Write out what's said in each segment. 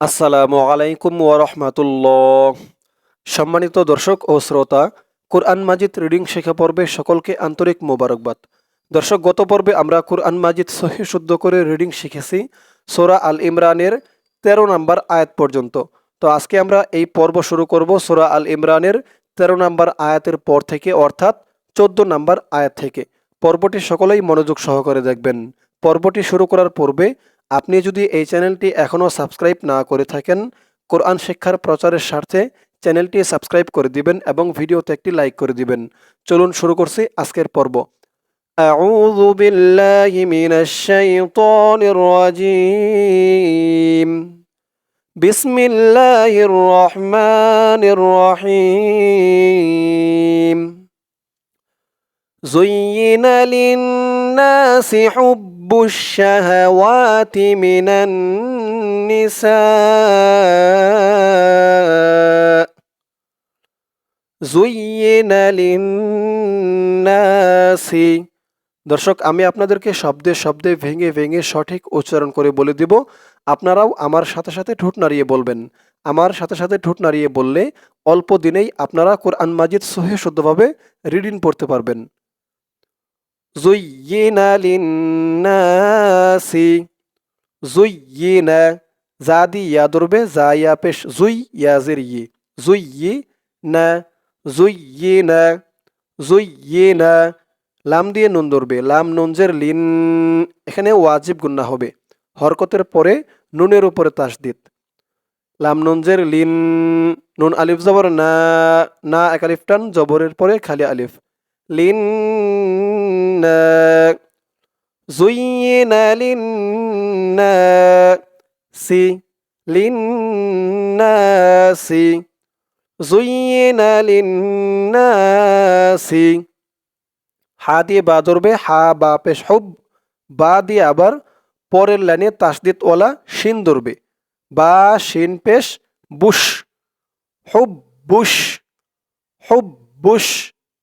আসসালামু আলাইকুম ওরহমাতুল্লাহ সম্মানিত দর্শক ও শ্রোতা, কুরআন মাজিদ রিডিং শেখা পর্বে সকলকে আন্তরিক মোবারকবাদ। দর্শক, গত পর্বে আমরা কুরআন মাজিদ সহি শুদ্ধ করে রিডিং শিখেছি, সোরা আল ইমরানের তেরো নম্বর আয়াত পর্যন্ত। তো আজকে আমরা এই পর্ব শুরু করব সোরা আল ইমরানের তেরো নম্বর আয়াতের পর থেকে, অর্থাৎ চোদ্দ নম্বর আয়াত থেকে। পর্বটি সকলেই মনোযোগ সহকারে দেখবেন। পর্বটি শুরু করার পূর্বে আপনি যদি এই চ্যানেলটি এখনও সাবস্ক্রাইব না করে থাকেন কোরআন শিক্ষার প্রচারের স্বার্থে চ্যানেলটি সাবস্ক্রাইব করে দিবেন এবং ভিডিওতে একটি লাইক করে দিবেন চলুন শুরু করছি আজকের পর্ব أعوذ بالله من الشيطان الرجيم بسم الله الرحمن الرحيم زين للناس حب الشهوات من النساء زين للناس দর্শক আমি আপনাদেরকে শব্দে শব্দে ভেঙে ভেঙে সঠিক উচ্চারণ করে বলে দিব আপনারাও আমার সাথে সাথে ঠোঁট নাড়িয়ে বলবেন আমার সাথে সাথে ঠোঁট নাড়িয়ে বললে অল্প দিনেই আপনারা কোরআন মাজিদ সহে শুদ্ধভাবে রিডিং পড়তে পারবেন জুইয়িনা লিন্নাসি জুইয়িনা যা দি ইয়া ধরবে যা ইয়া পেশ জুই ইয়াজের ই জুইয়ি না জুইয়িনা জুইয়িনা লাম দিয়ে নুন ধরবে। লাম নুনজের লিন এখানে ওয়াজিব গুন্না হবে। হরকতের পরে নুনের উপরে তাসদিদ। লাম নুনজের লিন, নুন, আলিফ, জবর, না না, এক আলিফ টান, জবরের পরে খালি আলিফ। লিন زين للناس للناس زين للناس হা দিয়ে বা ধরবে হা বা পেশ হুব বা দিয়ে আবার পরের লাইনে তাসদিদ ওলা শিন ধরবে বা শিন পেশ বুশ হুব বুশ হুব বুশ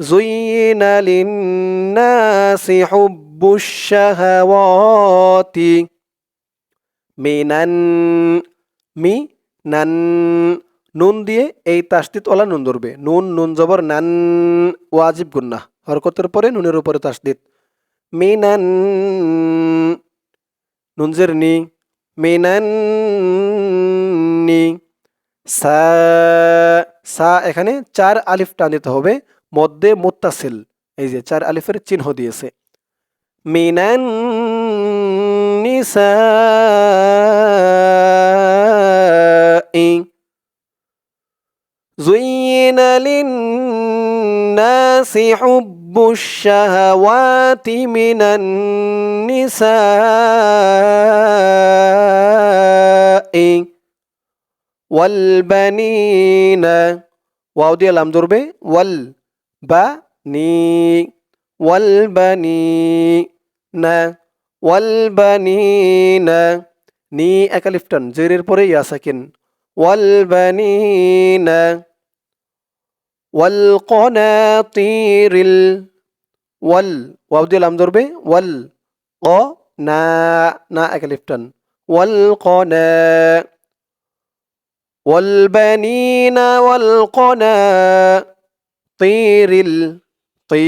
زين للناس حب الشهوات মিনান মি নান নুন দিয়ে এই তাসদিদ ওলা নুন ধরবে নুন নুন জবর নান ওয়াজিব গুন্না হরকতের পরে নুনের উপরে তাসদিদ মিনান নুনজের নি মিনান নি সা সা এখানে চার আলিফ টান দিতে হবে মধ্যে মুত্তাসিল এই যে চার আলিফের চিহ্ন দিয়েছে মিনান নিসা زين للناس حب الشهوات من النساء والبنين واو দিয়ে লাম ধরবে ওয়াল বা নি ওয়াল বানি না ওয়াল বানিনা নি একালিফটান জেরের পরে ইয়া সাকিন ওয়াল বানিনা والقناطير ال ওয়াল ওয়াও দিয়ে লাম ধরবে ওয়াল ক না না একালিফটান ওয়াল কনা والبنين والقناطير তিরিল, তি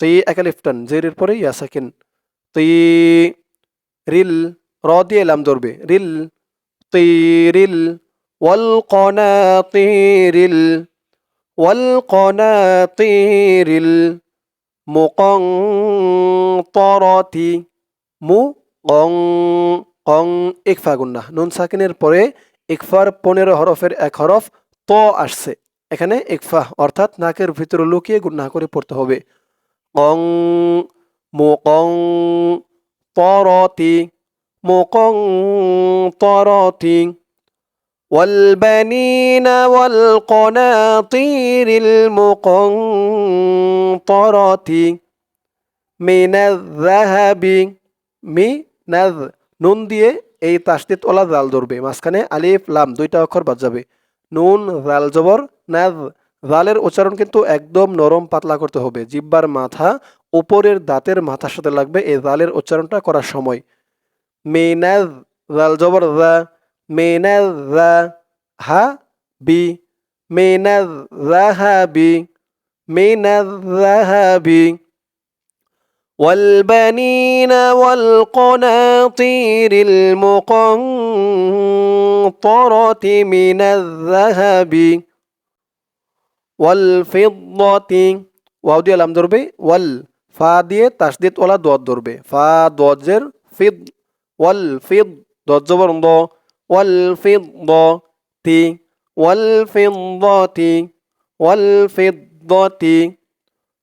তি একালিফটান জেরের পরে ইয়া সাকিন তি, রিল, র দিয়ে এলাম ধরবে। রিল তিরিল ওয়াল কনাতিরিল ওয়াল কনাতিরিল মুকং, তরতি, মু কং কং, ইকফা গুন্না। নুন সাকিনের পরে ইকফার পনেরো হরফের এক হরফ ত আসছে। এখানে ইকফা অর্থাৎ নাকের ভিতরে লুকিয়ে গুন্না করে পড়তে হবে কং মু কং তরতি مقنطرة والبنين والقناطير المقنطرة من الذهب من الذ- নুন দিয়ে এই তাসদিদ ওলা জাল ধরবে মাঝখানে আলিফ লাম দুইটা অক্ষর বাদ যাবে নুন জাল জবর নাজ জালের উচ্চারণ কিন্তু একদম নরম পাতলা করতে হবে জিব্বার মাথা উপরের দাঁতের মাথার সাথে লাগবে এই জালের উচ্চারণটা করার সময় মেনাজ জাল জবর জা মেনাজ জা হা বি মেনাজ জাহাবি মেনাজ জাহাবি والبنين والقناطير المقنطرة من الذهب ওয়াল ফিদ্দাতিন ওয়াও দিয়ে আলাম ধরবে, ওয়াল ফা দিয়ে তাসদিদ ওলা দোয়াত ধরবে। ফা, দোয়াজের ফিদ, ওয়াল ফিদ দজ্জ বরন্দ ওয়াল ফিদ তি ওয়াল ফিদ্দাতি ওয়াল ফিদ্দাতি,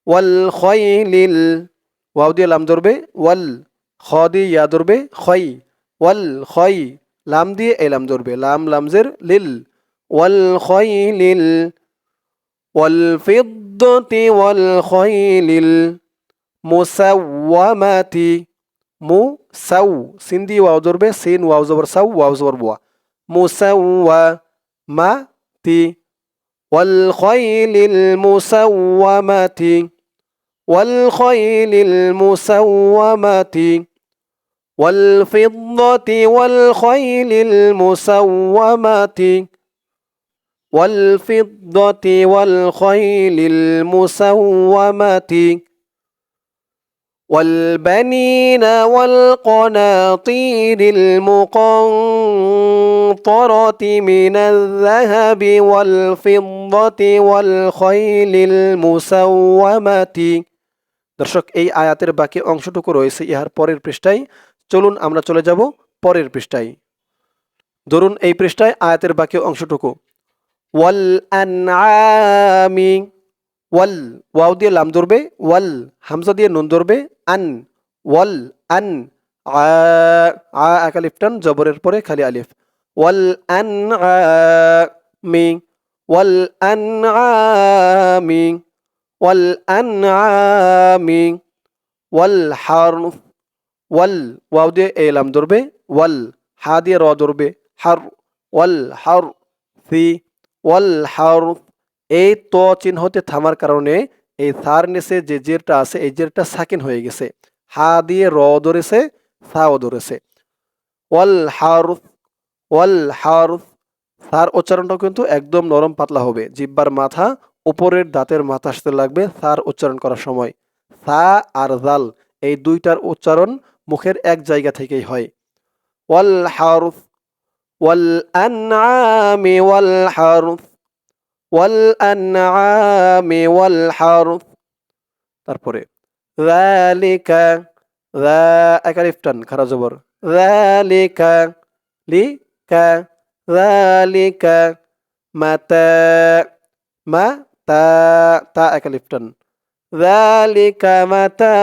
ওয়াল খয়লিল ওয়াও দিয়ে লাম ধরবে, ওয়াল খ দিয়ে ইয়া ধরবে খয় ওয়াল খয় লাম দিয়ে এলাম ধরবে। লাম, লামজের লিল, ওয়াল খয় লিল والفضة والخيل المسومة. مسو سندي واو ضربة سين واو زبر سو واو زبر بوا. مسومة. والخيل المسومة. والخيل المسومة. والفضة والخيل المسومة. والفضة والخيل المسومة والبنين والقناطير المقنطرة من الذهب والفضة والخيل المسومة দর্শক এই আয়াতের বাকি অংশটুকু রয়েছে ইহার পরের পৃষ্ঠায় চলুন আমরা চলে যাব পরের পৃষ্ঠায় ধরুন এই পৃষ্ঠায় আয়াতের বাকি অংশটুকু ওয়াল আনআমি ওয়াল, ওয়াও দিয়ে লাম ধরবে, ওয়াল, হামজা দিয়ে নুন ধরবে, আন, ওয়াল, আন, আ আ একালিফটান জবরের পরে খালি আলিফ। ওয়াল আন মি ওয়াল আন মি ওয়াল আন মি ওয়াল হারফ ওয়াল ওয়াও দিয়ে এ লাম ধরবে, ওয়াল, হা দিয়ে র ধরবে, হার ওয়াল হার ফি ওয়াল হারফ এই ত চিহ্নতে থামার কারণে এই সার নিচে যে জেরটা আছে, এই জেরটা সাকিন হয়ে গেছে। হা দিয়ে র ধরেছে, সাও ধরেছে। ওয়াল হারফ ওয়াল হারফ সার উচ্চারণটাও কিন্তু একদম নরম পাতলা হবে। জিব্বার মাথা, উপরের দাঁতের মাথা সাথে লাগবে সার উচ্চারণ করার সময়। সা আর জাল, এই দুইটার উচ্চারণ মুখের এক জায়গা থেকেই হয়। ওয়াল হারফ ওয়াল আনআমি ওয়াল হারফ তারপরে খারা জবর। যালিকা লিকা যালিকা মাতা মা তা তা একালিফ টান। যালিকা মাতা।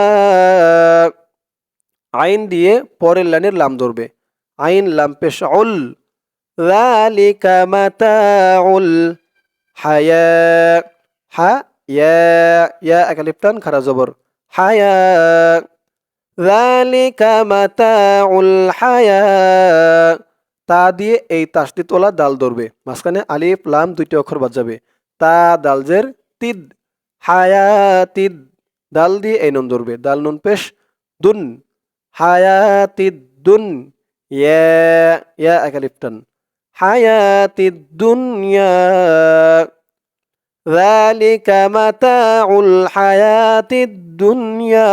আইন দিয়ে পরের লাইনের লাম ধরবে। আইন লাম পেশ উল। হায়া হা ইয়া ইয়া একালিফ টান খারা জবর হায়া যালিকা মাতাউল হায়া তা দিয়ে এই তাসদিদ ওলা দাল ধরবে। মাঝখানে আলিফ, লাম দুইটি অক্ষর বাদ যাবে। তা দালজের তিদ। হায়াতিদ। দাল দিয়ে এই নুন ধরবে। দাল নুন, পেশ, দুন। হায়াতিদ দুন ইয়া ইয়া একালিফ টান। হায়াতিদ দুনিয়া ذلك متاع الحياة الدنيا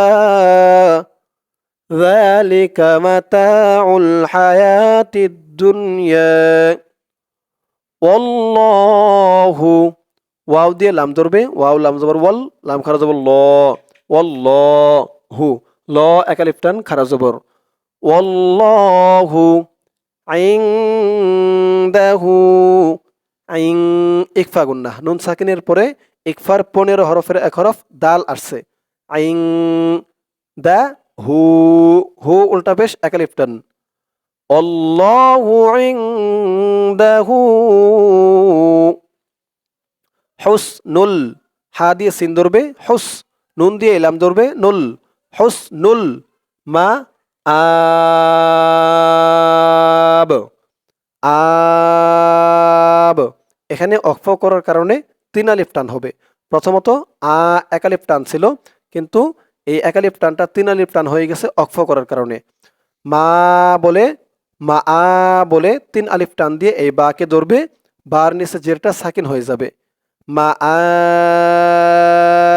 ذلك متاع الحياة الدنيا والله ওয়াও দিয়ে লাম ধরবে ওয়াও লাম জবর ওয়াল লাম খারা জবর ল ওয়াল্লাহু ল একালিফটান খারা জবর ওয়াল্লাহু ইনদাহু আইং ইকফা গুন্না নুন সাকিনের পরে ইকফার পনেরো হরফের এক হরফ দাল আসছে। আইং দা হু হু উল্টা পেশ একালিফটান অল্লাহু ইনদাহু হুসনুল, হা দিয়ে সিন ধরবে হুস নুন দিয়ে ইলাম ধরবে, নুল, হুসনুল, মা আব আব। এখানে অক্ষ করার কারণে তিন আলিফ টান হবে। প্রথমত, আ একালিফ টান ছিল, কিন্তু এই একালিফ টানটা তিন আলিফ টান হয়ে গেছে অক্ষ করার কারণে। মা বলে, মা আ বলে তিন আলিফ টান দিয়ে এই বাকে ধরবে, বার নিচে জেরটা সাকিন হয়ে যাবে। মা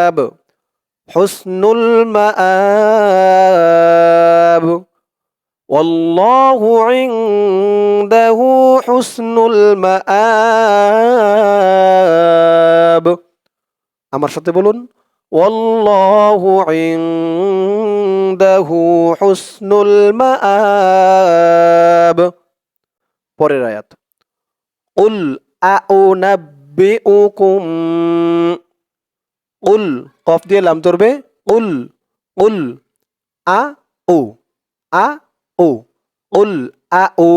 আব, হুসনুল মা আব والله عنده حسن المآب আমার সাথে বলুন والله عنده حسن المآب পরের আয়াত قل أنبئكم قل কফ দিয়ে লাম ধরবে قل قل আ ও আ ও, উল আ ও,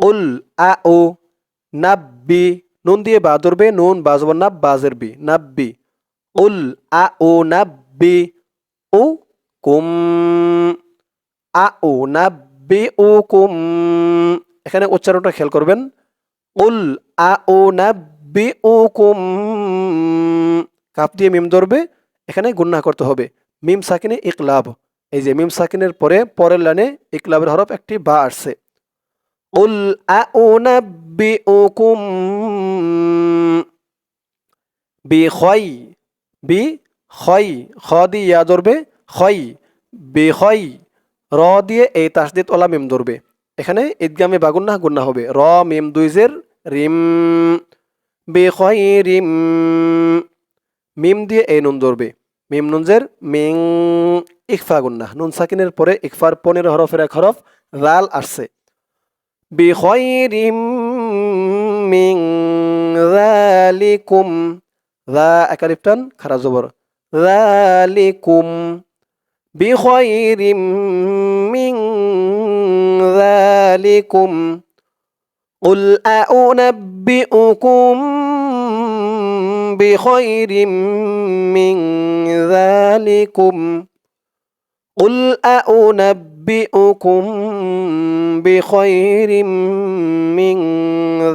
উল আ ও, নাব্বি, নুন দিয়ে বা ধরবে, নুন বাজব নাব বাজের বি নাব্বি, উল আ ও, নাব্বি ও কুম, আ ও, নাব্বি ও কুম, এখানে উচ্চারণটা খেয়াল করবেন, উল আ ও, নাব্বি ও কুম, কাপ দিয়ে মিম ধরবে, এখানে গুন্না করতে হবে, মিম সাকিনে ইকলাব এই যে মিম সাকিনের পরে পরের লাইনে ইকলাবের হরফ একটি বা আসছে। উল আউনাব্বিউকুম বি খয় বি খয়, খ দিয়ে ইয়া ধরবে, খয়, বি খয়, র দিয়ে এই তাসদিদ ওলা মিম ধরবে। এখানে ঈদগামে বাগুন্না গুন্না হবে। র, মিম দুইজের রিম, বি খয়, রিম, মিম দিয়ে এই নুন ধরবে। মিম নুনজের মিং ইকফা গুন্না নুন সাকিনের পরে ইকফার পনেরো হরফের এক হরফ রাল আসছে বিখয়রিম মিং যালিকুম যা একালিফটান খারা জবর যালিকুম বিখয়রিম মিং যালিকুম قل أنبئكم بخير من ذلكم قل أنبئكم بخير من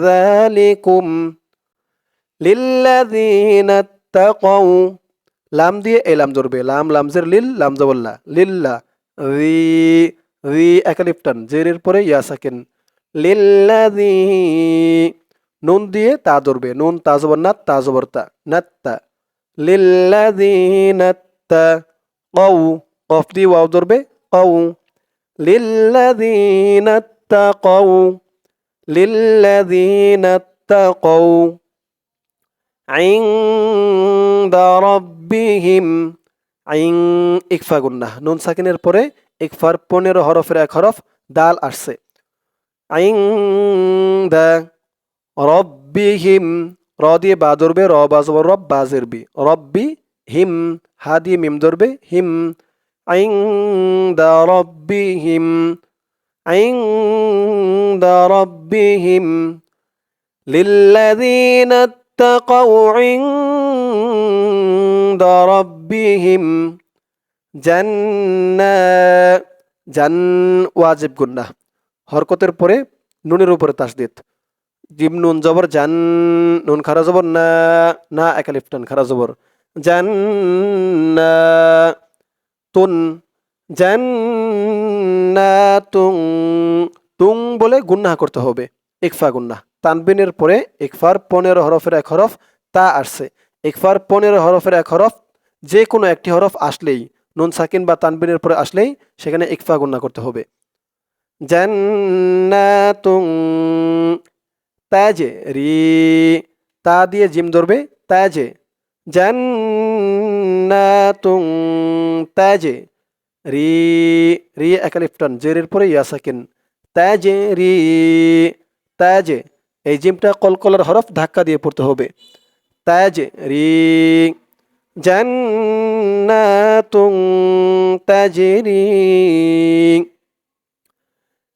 ذلكم للذين اتقوا লাম দিয়ে এই লাম ধরবে লাম লামজের লিল লাম জবল্লা লিল্লা রি রি একালিপ্টান জেরের পরে ইয়া সাকিন লিল্লাযী নুন দিয়ে তা ধরবে নুন তা জবর নাত তা জবর তা নাত্তা লিল্লাযীনাত্তা কৌ কফ দিয়ে ওয়াও ধরবে কৌ লিল্লাযীনাত্তাকাউ লিল্লাযীনাত্তাকাউ ইনদা রাব্বিহিম। আইং ইকফা গুন্না। নুন সাকিনের পরে ইকফার পনেরো হরফের এক হরফ, দাল আসছে। আইং দা রব্বিহিম। র দিয়ে বা ধরবে, র বাজব রব বাজের বি রব্বি হিম হা দিয়ে মিম ধরবে, হিম। আইং দা রব্বিহিম আইং দা রব্বিহিম للذين اتقوا عند ربهم জান্না জান ওয়াজিব গুন্না হরকতের পরে নুনের উপরে তাসদিদ জিম নুন জবর জান নুন খারা জবর না না একালিফটান খারা জবর জান তুন জান তুং তুং বলে গুন্না করতে হবে, ইকফা গুন্না তানবিনের পরে ইকফার পনেরো হরফের এক হরফ, তা আসছে। ইকফার পনেরো হরফের এক হরফ, যে কোনো একটি হরফ আসলেই, নুন, সাকিন বা তানবিনের পরে আসলেই সেখানে ইকফা গুন্না করতে হবে। জান্নাতুং তাজে রি তা দিয়ে জিম ধরবে, তাজে জান্নাতুং তাজে রি রি একালিফটন জেরের পরে ইয়া সাকিন তাজে রি তাজে এই জিমটা কলকলার হরফ ধাক্কা দিয়ে পড়তে হবে তাজে রি জান্নাতুং তাজরি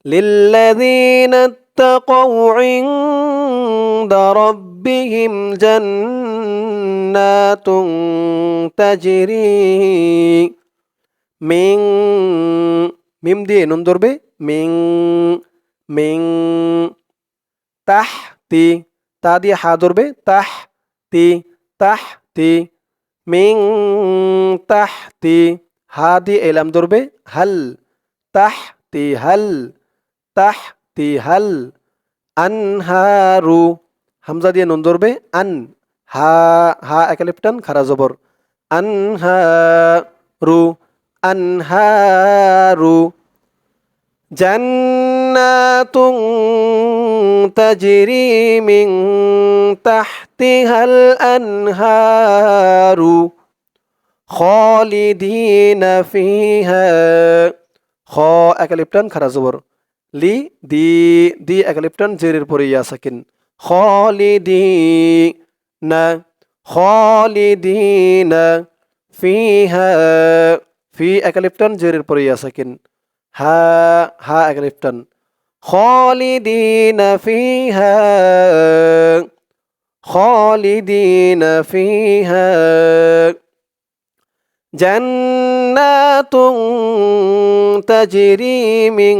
লিল্লাযীনা اتقوا عند ربهم جنات تجري মিং মিম দিয়ে নুন ধরবে মিং মিং তাহ তি তা দিয়ে হা ধরবে তাহ তি তাহ তি মিং তাহ তি হা দিয়ে এলাম ধরবে হাল তাহ তি হাল তাহ তি হাল আনহারু হামজা দিয়ে নুন ধরবে আন হা হা একালিপটান খারা জবর আনহারু আনহারু جنات تجري من تحتها الأنهار خالدين فيها খ একালিপটান খারা জবর লি দি দি একালিপটান জেরের পরে ইয়া সাকিন খালিদি না খালিদিন ফিহা ফি একালিপ্টন জেরের পরেই আছে কিন হা হা একালিপ্টন খালিদিন ফিহা খালিদিন ফিহা জান্নাতুন تجري من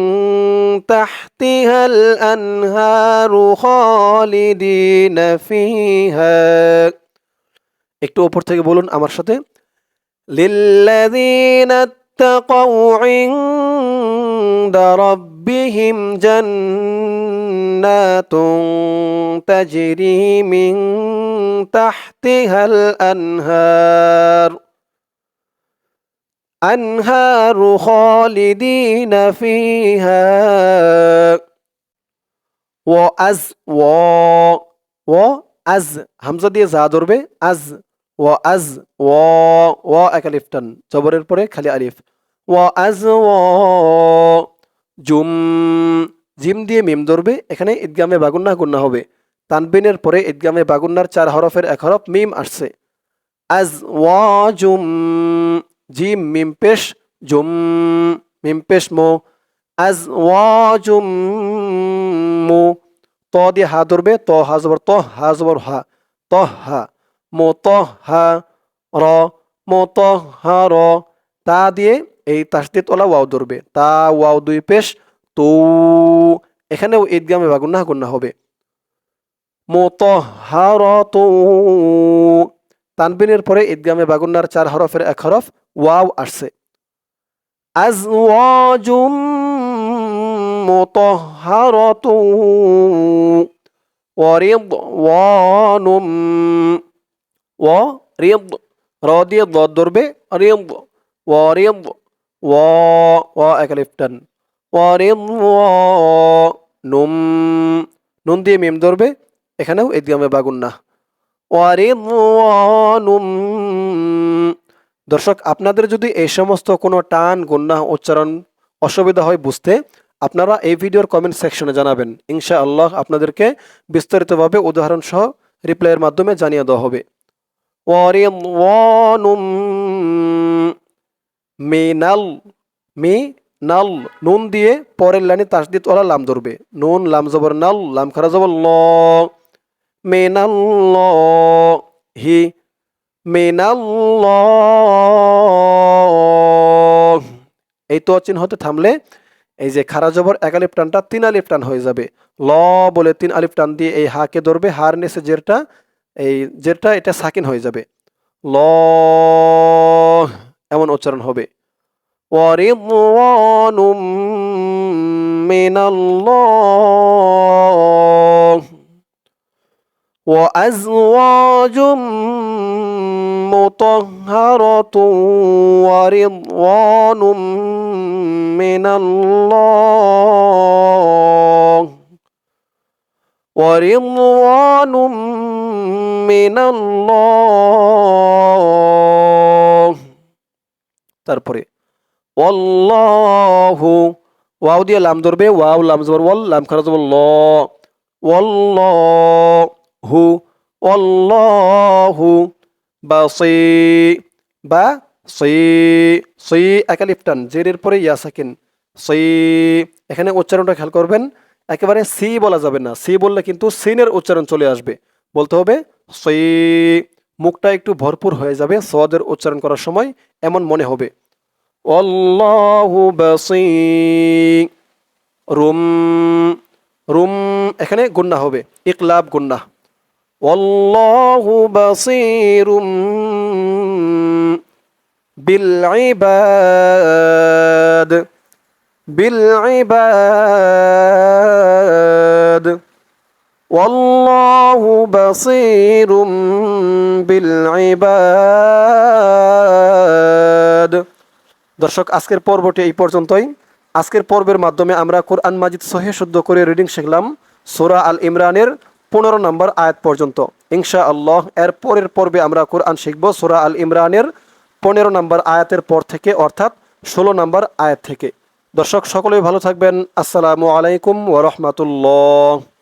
تحتها الأنهار خالدين فيها একটু ওপর থেকে বলুন আমার সাথে للذين اتقوا عند ربهم جنات تجري من تحتها الأنهار أنهار خالدين فيها وأز و وأز হামজা দিয়ে যা ধরবে আজ ও আজ ও ও এক আলিফ টান জবরের পরে খালি আলিফ ও আজ ও জুম জিম দিয়ে মিম ধরবে এখানে ঈদগামে বাগুন্না গুন্না হবে তানবিনের পরে ঈদগামে বাগুন্নার চার হরফের এক হরফ মিম আসছে আজ ওয়া জুম জিম মিম পেশ, জুম মিম পেশ মো, আজ ওয়া জুম মো, ত দিয়ে হা ধরবে, ত, হা জবর, ত, হা জবর, হা, ত, হা, মো, ত, হা, র, মো, ত, হা, র, তা দিয়ে এই তাসদিদ ওলা ওয়াও ধরবে, তা, ওয়াও দুই পেশ, তো, এখানেও ঈদগামে বা গুন্না গুন্না হবে, মো, ত, হা, র, তো, তানবিনের পরে ঈদগামে বাগুন্নার চার হরফের এক হরফ ওয়াও আসছে। র দিয়ে ওয়ারিদওয়ানুম নুন দিয়ে মিম ধরবে এখানেও ঈদগামে বাগুন্না। ওয়ারিদওয়ানুম দর্শক, আপনাদের যদি এই সমস্ত কোনো টান গুন্না উচ্চারণ অসুবিধা হয় বুঝতে, আপনারা এই ভিডিওর কমেন্ট সেকশনে জানাবেন। ইনশা আল্লাহ আপনাদেরকে বিস্তারিতভাবে উদাহরণ সহ রিপ্লাইয়ের মাধ্যমে জানিয়ে দেওয়া হবে। মিনাল মি নাল নুন দিয়ে পরের লাইনে তাসদিদ ওরা লাম ধরবে। নুন, লাম জবর নাল, লাম খারা জবর ল মিনাল্লাহি মিনাল্লাহ এই তো চিহ্ন হতে থামলে এই যে খারা জবর এক আলিফ টানটা তিন আলিফ টান হয়ে যাবে ল বলে তিন আলিফ টান দিয়ে এই হাকে ধরবে হার নেসে জেরটা এই জেরটা এটা সাকিন হয়ে যাবে ল এমন উচ্চারণ হবে ওয়ারিদওয়ানুম মিনাল্লাহ وأزواج مطهرة ورضوان من الله ورضوان من الله তারপরে ওয়াল্লাহু ওয়াও দিয়ে লাম ধরবে ওয়াও লাম জবর ওয়াল লাম খারা জবর ল ওয়াল্লাহু ওয়াল্লাহু বাসি বা সি সি একালিফটান জেরের পরে ইয়া সাকিন সি এখানে উচ্চারণটা খেয়াল করবেন, একেবারে সি বলা যাবে না। সি বললে কিন্তু সিনের উচ্চারণ চলে আসবে। বলতে হবে, সি মুখটা একটু ভরপুর হয়ে যাবে সদের উচ্চারণ করার সময়, এমন মনে হবে। অল্লাহু বাসীর রুম রুম এখানে গুন্না হবে। ইকলাব গুন্না। والله بصير بالعباد بالعباد والله بصير بالعباد দর্শক আজকের পর্বটি এই পর্যন্তই আজকের পর্বের মাধ্যমে আমরা কোরআন মাজিদ সহে শুদ্ধ করে রিডিং শিখলাম সোরা আল ইমরানের পনেরো নম্বর আয়াত পর্যন্ত। ইনশা আল্লাহ এর পরের পর্বে আমরা কোরআন শিখব, সোরা আল ইমরানের পনেরো নম্বর আয়াতের পর থেকে, অর্থাৎ ষোলো নম্বর আয়াত থেকে। দর্শক, সকলেই ভালো থাকবেন। আসসালামু আলাইকুম ওরহমতুল্লাহ